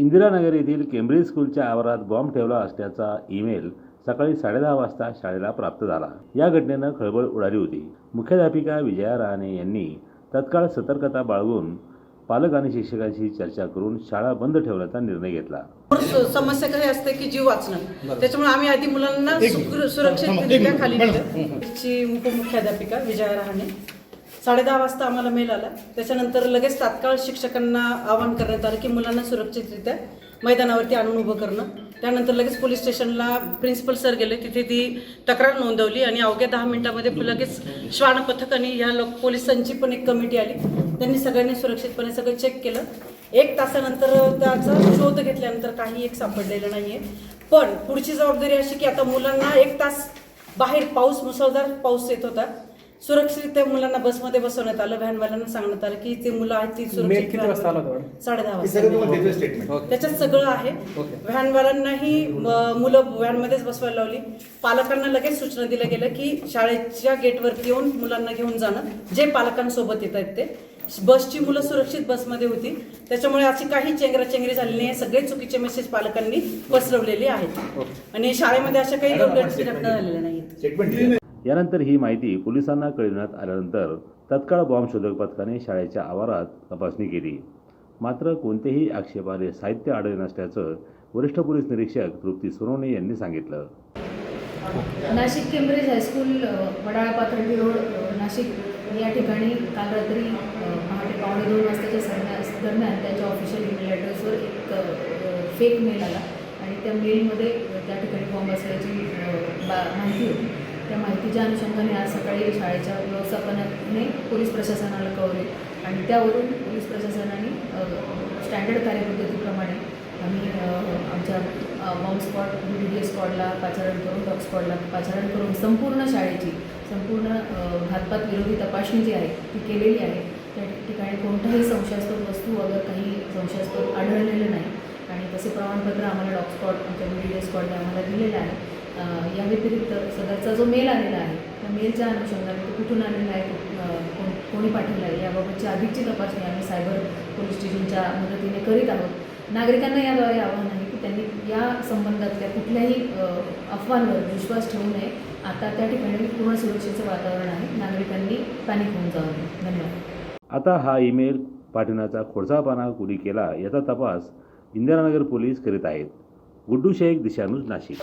इंदिरानगर येथील केम्ब्रिज स्कूलच्या आवारात बॉम्ब ठेवला असल्याचा ईमेल सकाळी साडेदहा वाजता शाळेला प्राप्त झाला. या घटनेनं खळबळ उडाली होती. मुख्याध्यापिका विजया रहाणे यांनी तत्काळ सतर्कता बाळगून पालक आणि शिक्षकांशी चर्चा करून शाळा बंद ठेवण्याचा निर्णय घेतला. समस्या काय असते की जीव वाचणं. त्याच्यामुळे आम्ही आधी मुलांना सुरक्षितरित्या खाली उपमुख्याध्यापिका विजया रहाणे साडेदहा वाजता आम्हाला मेल आला. त्याच्यानंतर लगेच तात्काळ शिक्षकांना आवाहन करण्यात आलं की मुलांना सुरक्षितरित्या मैदानावरती आणून उभं करणं. त्यानंतर लगेच पोलीस स्टेशनला प्रिन्सिपल सर गेले. तिथे ती तक्रार नोंदवली आणि अवघ्या दहा मिनिटामध्ये लगेच श्वान पथक आणि ह्या लोक पोलिसांची पण एक कमिटी आली. त्यांनी सगळ्यांनी सुरक्षितपणे सगळं चेक केलं. एक तासानंतर त्याचा शोध घेतल्यानंतर काही एक सापडलेलं आहे पण पुढची जबाबदारी अशी की आता मुलांना एक तास बाहेर पाऊस मुसळधार पाऊस येत होता. सुरक्षितरित्या मुलांना बसमध्ये बसवण्यात आलं. व्हॅनवाल्यांना सांगण्यात आलं की ते मुलं आहेत ती मेल सुरक्षित किती वाजता आला होता मॅडम? साडेदहा हे वाजता. त्याच्यात सगळं आहे. ओके. व्हॅनवाल्यांनाही म- मुलं व्हॅनमध्येच बसवायला लावली. पालकांना लगेच सूचना दिल्या गेल्या की शाळेच्या गेटवरती येऊन मुलांना घेऊन जाणं. जे पालकांसोबत येत आहेत ते. बसची मुलं सुरक्षित बसमध्ये होती. त्याच्यामुळे अशी काही चेंगराचेंगरी झालेली नाही. सगळे चुकीचे मेसेज पालकांनी पसरवलेले आहेत. आणि शाळेमध्ये अशा काही दुर्घटना घटना झालेल्या नाहीत. स्टेटमेंट यानंतर ही माहिती पोलिसांना कळविण्यात आल्यानंतर तत्काळ बॉम्ब शोधक पथकाने शाळेच्या आवारात तपासणी केली. मात्र कोणतेही आक्षेपार्ह साहित्य आढळले नसल्याचं वरिष्ठ पोलीस निरीक्षक तृप्ती सोनवणे यांनी सांगितलं. Nashik Cambridge high school Wadala Pathardi road Nashik. या ठिकाणी काल रात्री पहाटे पावणे दोन वाजताच्या सरम्या- दरम्यान त्यांच्या ऑफिशियल ईमेल ॲड्रेसवर एक फेक मेल आला. आणि त्या मेलमध्ये त्या ठिकाणी बॉम्ब असल्याची बा माहिती होती. त्या माहितीच्या अनुषंगाने आज सकाळी शाळेच्या व्यवस्थापनाने पोलीस प्रशासनाला कळवले आणि त्यावरून पोलीस प्रशासनाने स्टँडर्ड कार्यपद्धतीप्रमाणे आम्ही आमच्या बॉम्ब स्पॉट बी डी स्पॉटला पाचारण करून डॉग स्पॉटला पाचारण करून संपूर्ण शाळेची संपूर्ण घातपात विरोधी तपासणी जी आहे ती केलेली आहे. त्या ठिकाणी कोणताही संशयास्पद वस्तू वगैरे काही संशयास्पद आढळलेलं नाही. आणि तसे प्रमाणपत्र आम्हाला डॉग स्पॉट आमच्या बी डी स्पॉटने आम्हाला दिलेलं आहे. या व्यतिरिक्त सदरचा जो मेल आलेला आहे त्या मेलच्या अनुषंगाने तो कुठून आलेला आहे कोण कोणी पाठवला आहे याबाबतची अधिकची तपासणी आम्ही सायबर पोलीस स्टेशनच्या मदतीने करीत आहोत. नागरिकांना याद्वारे आव्हान आहे की त्यांनी या संबंधातल्या कुठल्याही अफवांवर विश्वास ठेवू नये. आता त्या ठिकाणी पूर्ण सुरक्षेचं वातावरण आहे. नागरिकांनी पॅनिक होऊन जाऊ नये धन्यवाद. आता हा ईमेल पाठवण्याचा पाना कुणी केला याचा तपास इंदिरानगर पोलीस करीत आहेत. गुड्डू शेख दिशानूज नाशिक.